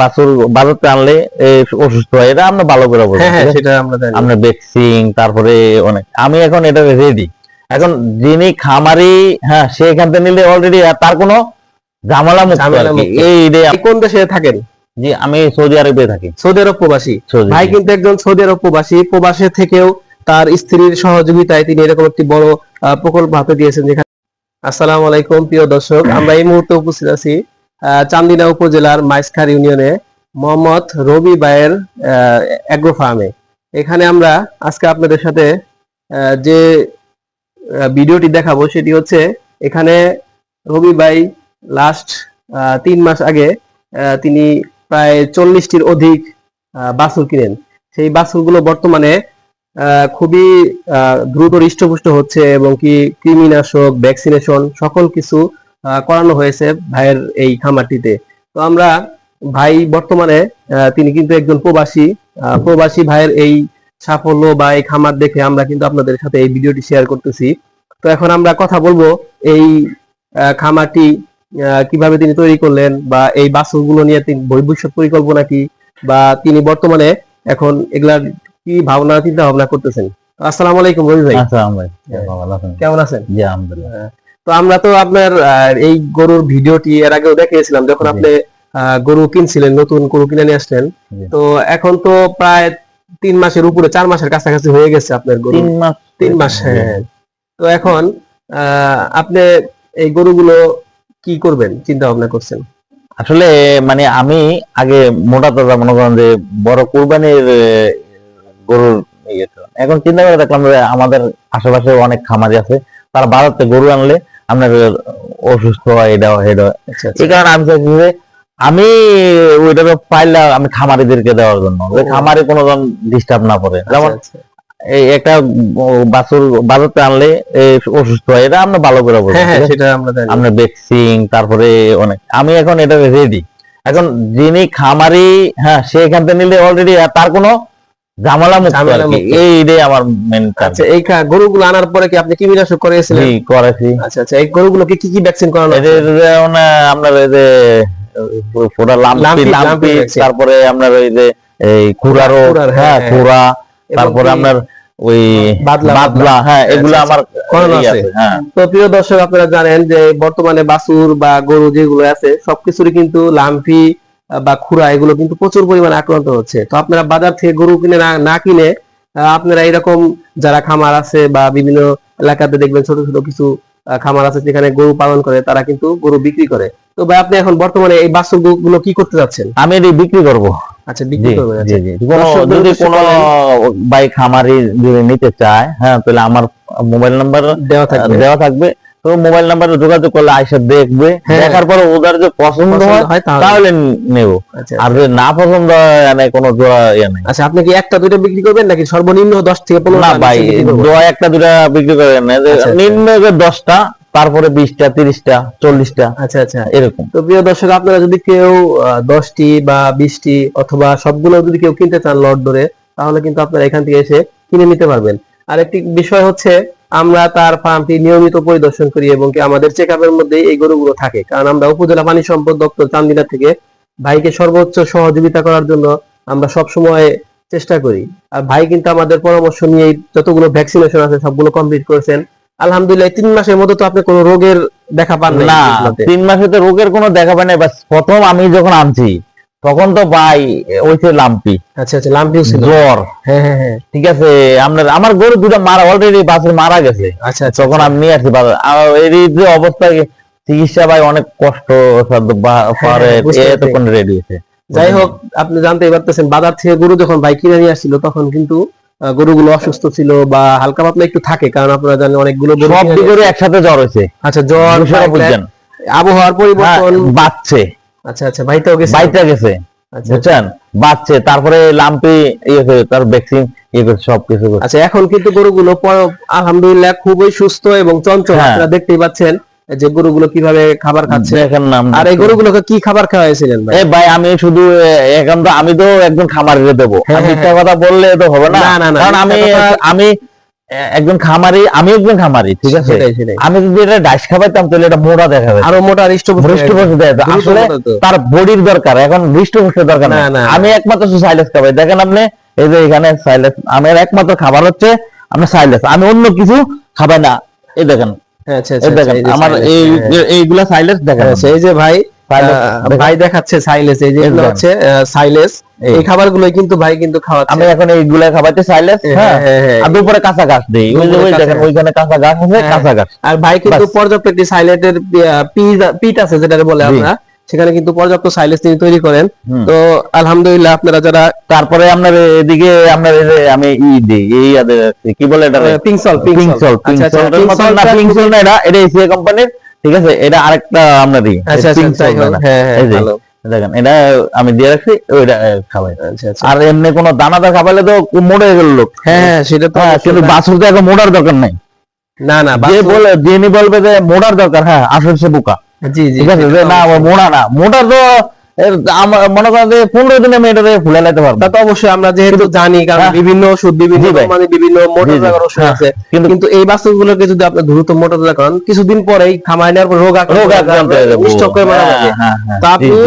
বাছুর বাজারতে আনলে অসুস্থ হয় এটা আমরা ভালো করে বলব হ্যাঁ হ্যাঁ? সেটা আমরা আমরা ভ্যাকসিন তারপরে অনেক আমি এখন এটা রেডি এখন যিনি খামারি হ্যাঁ সে এখান থেকে নিলে অলরেডি তার কোনো ঝামেলা মুক্ত। এই কোন দেশে থাকেন? জি আমি সৌদি আরবে থাকি। সৌদি আরব প্রবাসী? ভাই কিন্তু একজন সৌদি আরব প্রবাসী প্রবাসে থেকেও তার স্ত্রীর সহযোগিতায় তিনি এরকম একটি বড় প্রকল্প হাতে দিয়েছেন যেখানে আসসালামু আলাইকুম প্রিয় দর্শক আমরা এই মুহূর্তে উপস্থিত আছি চান্দিনা উপজেলার মাইসখার ইউনিয়নে মোহাম্মদ রবি ভাইয়ের অ্যাগ্রো ফার্মে এখানে আমরা আজকে আপনাদের সাথে যে ভিডিওটি দেখাবো সেটি হচ্ছে এখানে রবি বাই লাস্ট তিন মাস আগে তিনি প্রায় চল্লিশটির অধিক বাছুর কিনেন। সেই বাছুরগুলো বর্তমানে খুবই দ্রুত হৃষ্টপুষ্ট হচ্ছে এবং কি কৃমিনাশক ভ্যাকসিনেশন সকল কিছু করানো হয়েছে ভাইয়ের এই খামারটিতে। তো আমরা ভাই বর্তমানে তিনি কিন্তু একজন প্রবাসী। প্রবাসী ভাইয়ের এই সাফল্য বা এই খামার দেখে আমরা কিন্তু আপনাদের সাথে এই ভিডিওটি শেয়ার করতেছি। তো এখন আমরা কথা বলব এই খামারটি কীভাবে তিনি তৈরি করলেন বা এই বাছুরগুলো নিয়ে তিনি ভবিষ্যৎ পরিকল্পনা কি বা তিনি বর্তমানে এখন এগুলার কি ভাবনা চিন্তা ভাবনা করতেছেন। আসসালামু আলাইকুম রবি ভাই? কেমন আছেন? জি আলহামদুলিল্লাহ। তো আমরা তো আপনার এই গরুর ভিডিওটি এর আগেও দেখিয়েছিলাম যখন আপনি গরু কিনছিলেন নতুন গরু কিনে নিয়ে আসলেন। তো এখন তো প্রায় তিন মাসের উপরে চার মাসের কাছাকাছি হয়ে গেছে আপনার গরু। তিন মাস তিন মাস হ্যাঁ। তো এখন আপনি এই গরুগুলো কি করবেন? চিন্তা ভাবনা করছেন? আসলে মানে আমি আগে মোটা তাজা মনে করেন যে বড় কুরবানির গরুর ইয়ে। এখন চিন্তা করে দেখলাম যে আমাদের আশেপাশে অনেক খামারি আছে তারা ভারতে গরু আনলে আপনার অসুস্থ হয় এটা হয় এটা আচ্ছা এই কারণে আমি চাইছি যে আমি ওইটাকে পাইলে আমি খামারিদেরকে দেওয়ার জন্য। খামারে কোনো ডিস্টার্ব না পড়ে যেমন আচ্ছা, এই একটা বাছুর বাজারতে আনলে অসুস্থ হয় এটা আমরা ভালো করে বলব হ্যাঁ হ্যাঁ আমরা জানি। আমরা ভ্যাকসিন তারপরে অনেক। আমি এখন এটা রেডি এখন যিনি খামারি হ্যাঁ সে এখান থেকে নিলে অলরেডি তার কোনো ঝামেলা মুক্ত আর কি। মুক্ত। আমার মেন আচ্ছা এই গরুগুলো আনার পরে কি আপনি কৃমিনাশক করেছিলেন জি করেছি আচ্ছা আচ্ছা এই গরুগুলোকে কি কি ভ্যাকসিন করানো এদের আপনার ওই যে পুরা লাম্পি লাম্পি। তারপরে আপনার ওই যে এই খুরারো হ্যাঁ। খুরা তারপরে আপনার ওই বাদলা, হ্যাঁ এগুলো আচ্ছা, আমার আছে। হ্যাঁ তো প্রিয় দর্শক আপনারা জানেন যে বর্তমানে বাছুর বা গরু যেগুলো আছে সবকিছুরই কিন্তু লাম্পি বা খুরা এগুলো কিন্তু প্রচুর পরিমাণে আক্রান্ত হচ্ছে। তো আপনারা বাজার থেকে গরু কিনে না কিনে আপনারা এরকম যারা খামার আছে বা বিভিন্ন এলাকাতে দেখবেন ছোট ছোট কিছু খামার আছে যেখানে গরু পালন করে তারা কিন্তু গরু বিক্রি করে। তো ভাই আপনি এখন বর্তমানে এই বাছুরগুলো কি করতে যাচ্ছেন? আমি এটি বিক্রি করব। আচ্ছা বিক্রি করবেন আচ্ছা। যদি কোনো বাইক খামারি যদি নিতে চায় হ্যাঁ তাহলে আমার মোবাইল নাম্বার দেওয়া থাকবে। দেওয়া থাকবে। তো মোবাইল নাম্বারে যোগাযোগ করলে আইসা দেখবে হ্যাঁ। দেখার পরে ওদের যে পছন্দ হয় তাহলে। নেব। আচ্ছা। আর যদি না পছন্দ হয় মানে কোনো জোড়া ইয়ে নাই। আচ্ছা আপনি কি একটা দুইটা বিক্রি করবেন নাকি সর্বনিম্ন দশ থেকে পনেরো না ভাই দোয়া একটা দুটা বিক্রি করে না। যে আচ্ছা, আচ্ছা। নিম্ন যে দশটা তারপরে বিশটা তিরিশটা চল্লিশটা আচ্ছা আচ্ছা। এরকম। তো প্রিয় দর্শক আপনারা যদি কেউ দশটি বা বিশটি অথবা সবগুলো যদি কেউ কিনতে চান লট ধরে তাহলে কিন্তু আপনারা এখান থেকে এসে কিনে নিতে পারবেন। আর একটি বিষয় হচ্ছে আমরা তার ফার্মটি নিয়মিত পরিদর্শন করি এবং কি আমাদের চেক আপের মধ্যে এই গরুগুলো থাকে। কারণ আমরা উপজেলা পানি সম্পদ দপ্তর চান্দিনা থেকে ভাইকে সর্বোচ্চ সহযোগিতা করার জন্য আমরা সব সময় চেষ্টা করি। আর ভাই কিন্তু আমাদের পরামর্শ নিয়ে যতগুলো ভ্যাকসিনেশন আছে সবগুলো কমপ্লিট করেছেন। আলহামদুলিল্লাহ তিন মাসের মধ্যে তো আপনি কোনো রোগের দেখা পান না তিন মাসে তো রোগের কোনো দেখা পাই না প্রথম আমি যখন আনছি তখন তো ভাই ওইছে লাম্পি। আচ্ছা আচ্ছা লাম্পিও ছিল। জ্বর। হ্যাঁ হ্যাঁ হ্যাঁ। ঠিক আছে আপনার আমার গরু দুটা মারা অলরেডি বাসে মারা গেছে। আচ্ছা আচ্ছা তখন আমি নিয়ে আসছি বাজার। আর এই যে অবস্থা চিকিৎসা ভাই অনেক কষ্ট পরে হ্যাঁ, এতক্ষণ রেডি হয়েছে। যাই হোক আপনি জানতেই পারতেছেন বাজার থেকে গরু যখন ভাই কিনে নিয়ে আসছিল তখন কিন্তু গরুগুলো অসুস্থ ছিল বা হালকা পাতলা একটু থাকে কারণ আপনারা জানেন অনেকগুলো গরু একসাথে জ্বর হয়েছে। আচ্ছা জ্বর আবহাওয়ার হ্যাঁ, পরিবর্তন বাচ্চে আচ্ছা আচ্ছা ভাইটাও গেছে বাইটা গেছে। আচ্ছা। বুঝছেন? বাচ্চে তারপরে লাম্পি ইয়ে করে তার ভ্যাকসিন ইয়ে করে সব কিছু করে আচ্ছা এখন কিন্তু গরুগুলো আলহামদুলিল্লাহ খুবই সুস্থ এবং চঞ্চল হ্যাঁ। আপনারা দেখতেই পাচ্ছেন যে গরুগুলো কীভাবে খাবার খাচ্ছে। দেখেন নাম আর এই গরুগুলোকে কি খাবার খাওয়াইছিলেন ভাই? এ ভাই আমি শুধু এখন তো আমি তো একজন খামারে দেবো। হ্যাঁ, আমি হ্যাঁ, মিথ্যা কথা বললে তো হবে না। কারণ আমি আমি একজন খামারি আমি একজন খামারি ঠিক আছে? আমি যদি এটা ডাইস খাবাইতাম তাহলে এটা মোটা দেখাবে আরও মোটা হৃষ্টপুষ্ট আসলে তার বডির দরকার এখন হৃষ্টপুষ্টের দরকার না, আমি একমাত্র সাইলেস খাবাই। দেখেন আপনি এই যে এখানে সাইলেস আমার একমাত্র খাবার হচ্ছে আমরা সাইলেস আমি অন্য কিছু খাবাই না। এই দেখেন। হ্যাঁ, আচ্ছা আচ্ছা আমার এই হ্যাঁ। এইগুলা সাইলেস দেখেন আচ্ছা, এই যে ভাই Silence, আহ, দেখেন। ভাই দেখাচ্ছে সাইলেস এই যে এই হচ্ছে সাইলেস। এই। খাবারগুলো কিন্তু ভাই কিন্তু খাওয়াচ্ছে। আমি এখন এইগুলা সাইলেস হ্যাঁ, হ্যাঁ? হ্যাঁ, হ্যাঁ। আর দুপুরে কাঁচা ঘাস দেই। ওই যে ওই দেখেন ওইখানে কাঁচা ঘাস আছে। কাঁচা ঘাস আর ভাই কিন্তু। পর্যাপ্ত একটি সাইলেটের পিট আছে যেটা বলে। আমরা। সেখানে কিন্তু পর্যাপ্ত সাইলেস তিনি তৈরি করেন। তো আলহামদুলিল্লাহ আপনারা যারা তারপরে আপনার এদিকে আপনার আমি ই দিই এই কি বলে এটা পিংসল পিংসল পিংসল না পিংসল না এটা এটা এসিয়া কোম্পানির ঠিক আছে? এটা আরেকটা আমরা দিই। আচ্ছা না। হ্যাঁ হ্যাঁ দেখেন এটা আমি দিয়ে রাখছি ওইটা খাওয়াই আচ্ছা আচ্ছা। আর এমনি কোনো দানাদার খাবাইলে তো মোড়ে গেল লোক। হ্যাঁ হ্যাঁ সেটা তো কিন্তু বাছুর তো এখন মোড়ার দরকার নাই। না না যে বলে যিনি বলবে যে মোড়ার দরকার হ্যাঁ আসলে সে বোকা। জি জি ঠিক আছে? যে না মোড়া না। মোটা তো মনে করেন যে পনেরো দিনে আমি এটাতে ফুলে লাইতে পারব তা তো অবশ্যই আমরা যেহেতু জানি কারণ হ্যাঁ। বিভিন্ন ওষুধ বিভিন্ন। মানে বিভিন্ন। ওষুধ হ্যাঁ। আছে কিন্তু এই যদি আপনি দ্রুত করেন কিছুদিন পরেই খামার নেওয়ার পর রোগ রোগ আক্রান্ত মারা যাবে হ্যাঁ। তো আপনি।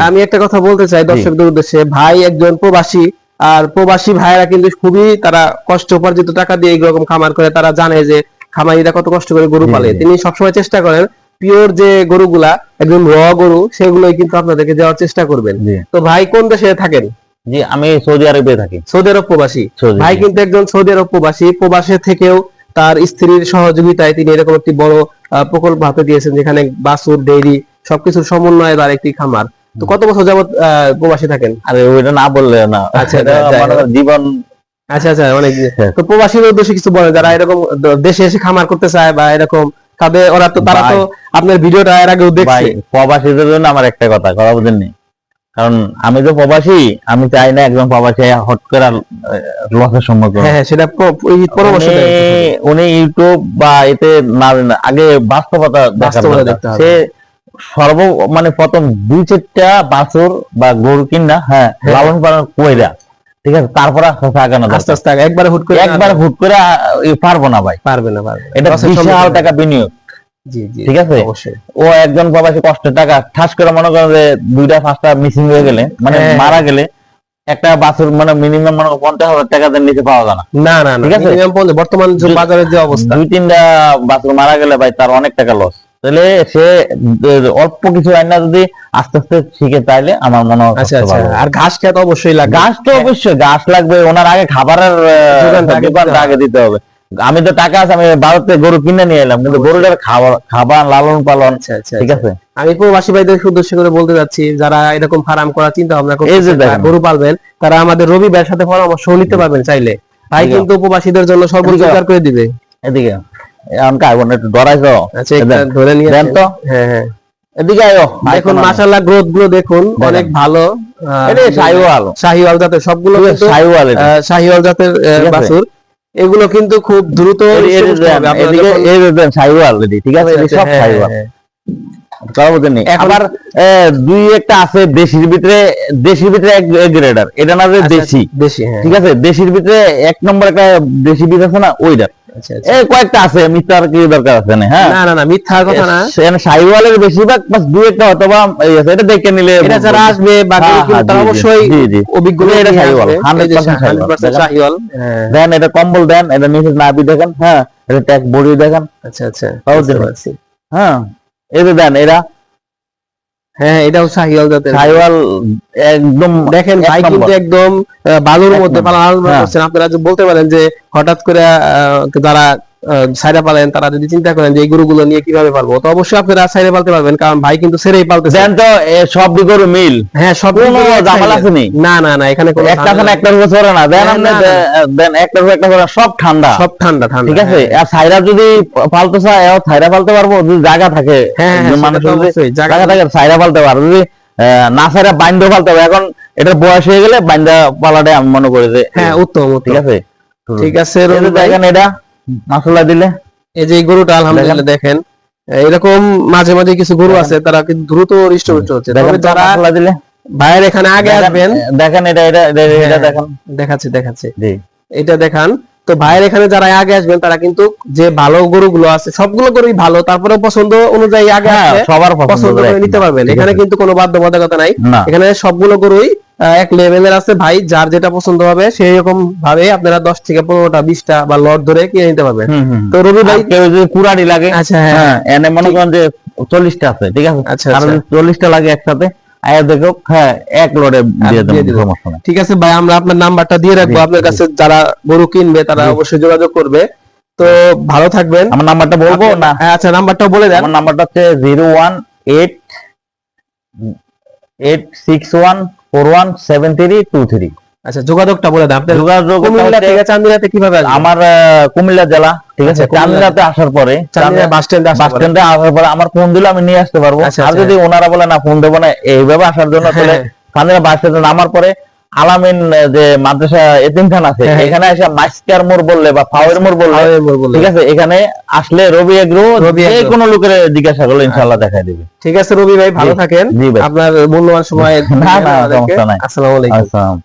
আমি একটা কথা বলতে চাই দর্শকদের উদ্দেশ্যে ভাই একজন প্রবাসী আর প্রবাসী ভাইরা কিন্তু খুবই তারা কষ্ট উপার্জিত টাকা দিয়ে এইরকম খামার করে তারা জানে যে খামারিরা কত কষ্ট করে গরু পালে। তিনি সবসময় চেষ্টা করেন পিওর যে গরুগুলা একদম র গরু সেগুলোই কিন্তু আপনাদেরকে দেওয়ার চেষ্টা করবেন। তো ভাই কোন দেশে থাকেন? জি আমি সৌদি আরবে থাকি। সৌদি আরব প্রবাসী। ভাই কিন্তু একজন সৌদি আরব প্রবাসী প্রবাসে থেকেও তার স্ত্রীর সহযোগিতায় তিনি এরকম একটি বড় প্রকল্প হাতে দিয়েছেন যেখানে বাছুর ডেইরি সবকিছুর সমন্বয়ে তার একটি খামার। তো কত বছর যাবত প্রবাসী থাকেন? আরে ওইটা না বললে না। আচ্ছা, জীবন আচ্ছা আচ্ছা অনেক হ্যাঁ। তো প্রবাসীর উদ্দেশ্যে কিছু বলে যারা এরকম দেশে এসে খামার করতে চায় বা এরকম তাদের ওরা তো তারা তো আপনার ভিডিওটা এর আগেও দেখছে প্রবাসীদের জন্য আমার একটা কথা কথা বুঝেননি কারণ আমি তো প্রবাসী আমি চাই না একজন প্রবাসী হট করে লসের সম্মুখীন হ্যাঁ হ্যাঁ সেটা উনি- ইউটিউব বা এতে না আগে বাস্তবতা বাস্তবতা দরকার। দেখতে হবে। সে সর্ব মানে প্রথম দুই চারটা বাছুর বা গরু কিনা হ্যাঁ হ্যাঁ। লালন পালন কইরা ঠিক আছে? তারপরে আগানো আস্তে আস্তে একবারে হুট করে একবার হুট করে পারব না ভাই। পারবে না পারবে এটা বিশাল টাকা বিনিয়োগ। ঠিক আছে? অবশ্যই। ও একজন প্রবাসী কষ্টের টাকা ঠাস করে মনে করেন যে দুইটা পাঁচটা মিসিং হয়ে গেলে মানে হ্যাঁ। মারা গেলে একটা বাছুর মানে মিনিমাম মনে পঞ্চাশ হাজার টাকার নিচে পাওয়া যায় না। না না ঠিক আছে? বর্তমান যে বাজারের যে অবস্থা। দুই তিনটা বাছুর মারা গেলে ভাই তার অনেক টাকা লস তাহলে সে অল্প কিছু রান্না যদি আস্তে আস্তে শিখে তাইলে আমার মনে হয় আচ্ছা আচ্ছা। আর ঘাস খেতে অবশ্যই লাগবে। গাছ তো অবশ্যই ঘাস লাগবে। ওনার আগে খাবারের আগে দিতে হবে। আমি তো টাকা আছে আমি ভারতে গরু কিনে নিয়ে এলাম কিন্তু গরুটার খাবার খাবার লালন পালন আচ্ছা আচ্ছা ঠিক আচ্ছা। আছে? আমি প্রবাসী ভাইদের উদ্দেশ্য করে বলতে যাচ্ছি যারা এরকম ফার্ম করার চিন্তা ভাবনা দেখেন। গরু পালবেন তারা আমাদের রবি ভাইয়ের সাথে পরামর্শ নিতে পারবেন চাইলে। ভাই আছে। কিন্তু উপবাসীদের জন্য সর্বোচ্চ করে দিবে। এদিকে। এখন কাইবন একটু ডরাইছো? আচ্ছা ধরে নিয়ে দেন তো। হ্যাঁ হ্যাঁ। এদিকে আয়ো দেখুন মাশাআল্লাহ গ্রোথগুলো দেখুন অনেক ভালো। এটা সাইওয়াল শাহিওয়াল। জাতের সবগুলো কিন্তু সাইওয়াল এটা। আহ, শাহিওয়াল জাতের ঠিক আছে। বাছুর। এগুলো কিন্তু খুব দ্রুত এদিকে এই দেন ঠিক আছে? এদিকে সব হ্যাঁ, হ্যাঁ, আবার দুই একটা আছে দেশির ভিতরে দেশির ভিতরে এক গ্রেডার এটা না যে আচ্ছা, দেশি হ্যাঁ। ঠিক আছে? দেশির ভিতরে এক নম্বর একটা দেশি বীজ আছে না ওইটা। কয়েকটা আছে মিথ্যার কি দরকার আছে না হ্যাঁ? না না না মিথ্যার কথা না। সাইওয়ালের বেশিরভাগ বাস দুই একটা অথবা এটা দেখে নিলে এটা যারা আসবে বা হ্যাঁ, গরু কিনবে তারা জি, জি, অবশ্যই জি, জি। এটা নিয়ে 100% এই যে শাহিওয়াল, 100% দেখেন। শাহিওয়াল। দেন এটা কম্বল দেন এটা নিচে নাবি দেখেন হ্যাঁ। এটা ট্যাগ বডি দেখেন। আচ্ছা আচ্ছা। হ্যাঁ। যে দেন এরা হ্যাঁ এটাও সাহিওয়াল জাতের সাহিওয়াল একদম দেখেন ভাই কিন্তু একদম বালুর মধ্যে। পালন হ্যাঁ। করছেন আপনারা যে বলতে পারেন যে হঠাৎ করে আহ, যারা সাইরা পালেন তারা যদি চিন্তা করেন যে এই গরুগুলো নিয়ে কীভাবে পারব তো অবশ্যই আপনারা সাইরা পালতে পারবেন কারণ ভাই কিন্তু সেরেই পালতেছে। দেন তো সব দিকের মিল? হ্যাঁ সব কোনো দিকেই এক আছে নি? না না এখানে কোনো একটা আছে ঝামেলা না নেই। একটার উপর না। দেন আপনি দেন একটার উপর একটা করে সব ঠান্ডা। সব ঠান্ডা ঠান্ডা ঠিক আছে? হ্যাঁ। আর সাইরা যদি পালতে চায় সাইরা পালতে পারব যদি জায়গা থাকে হ্যাঁ, হ্যাঁ, অবশ্যই, জায়গা থাকে। সাইরা পালতে পারব। যদি না সাইরা বাইন্দা পালতে হবে এখন এটার বয়স হয়ে গেলে বাইন্দা পালাটাই আমি মনে করি যে হ্যাঁ উত্তম ঠিক আছে? ঠিক আছে দেখেন এটা। দিলে। এই যে গরুটা আলহামদুলিল্লাহ দেখেন। এরকম মাঝে মাঝে কিছু গরু আছে তারা কিন্তু দ্রুত হচ্ছে। তবে যারা দিলে। ভাইয়ের এখানে আগে আসবেন। দেখেন এটা এটা এটা- হ্যাঁ। দেখেন। দেখাচ্ছে দেখাচ্ছে। এটা দেখান। তো ভাইয়ের এখানে যারা আগে আসবেন তারা কিন্তু যে ভালো গরুগুলো আছে সবগুলো গরুই ভালো তারপরে পছন্দ অনুযায়ী আগে হ্যাঁ সবার পছন্দ করে নিতে পারবেন। এখানে কিন্তু কোনো বাধ্যবাধকতা নাই। এখানে সবগুলো গরুই এক লেভেলের আছে ভাই যার যেটা পছন্দ হবে সেই রকম ভাবে আপনারা দশ থেকে পনেরোটা বিশটা বা লট ধরে কিনে নিতে পারবেন। তো রবি ভাই আর কেউ যদি কুড়ারি লাগে আচ্ছা হ্যাঁ। হ্যাঁ এনে মনে করেন যে চল্লিশটা আছে ঠিক আছে? আচ্ছা, আচ্ছা। চল্লিশটা লাগে একসাথে আয়া দেখো হ্যাঁ এক লোডে দিয়ে দিয়ে ঠিক আছে ভাই আমরা আপনার নাম্বারটা দিয়ে রাখব আপনার কাছে যারা গরু কিনবে তারা অবশ্যই যোগাযোগ করবে। তো ভালো থাকবেন। আমার নাম্বারটা বলব না? হ্যাঁ, আচ্ছা নাম্বারটা বলে দেন। আমার নাম্বারটা হচ্ছে zero one eight eight six one four one seven three two three. আচ্ছা যোগাযোগটা বলে দেন। আপনার যোগাযোগ কুমিল্লা থেকে চান্দিনাতে কীভাবে আমার কুমিল্লা জেলা ঠিক আছে? আচ্ছা, আসার পরে বাস স্ট্যান্ডে বাস স্ট্যান্ডে আসার পরে আমার ফোন দিলে আমি নিয়ে আসতে পারব। আচ্ছা, আর। যদি ওনারা বলে না ফোন দেবো না এইভাবে আসার জন্য তাহলে হ্যাঁ। বাস স্ট্যান্ডে নামার পরে আলামিন যে মাদ্রাসা এতিম খান আছে হ্যাঁ, হ্যাঁ। এখানে এসে মাস্কার মোর বললে বা ফাওয়ের মোর বললে ঠিক আছে এখানে আসলে রবি এগ্রো রবি যে। কোনো লোকের জিজ্ঞাসা করলে ইনশাল্লাহ দেখাই দিবে। ঠিক আছে রবি ভাই ভালো থাকেন। আপনার মূল্যবান সময়। আসসালামু আলাইকুম। আসসালাম।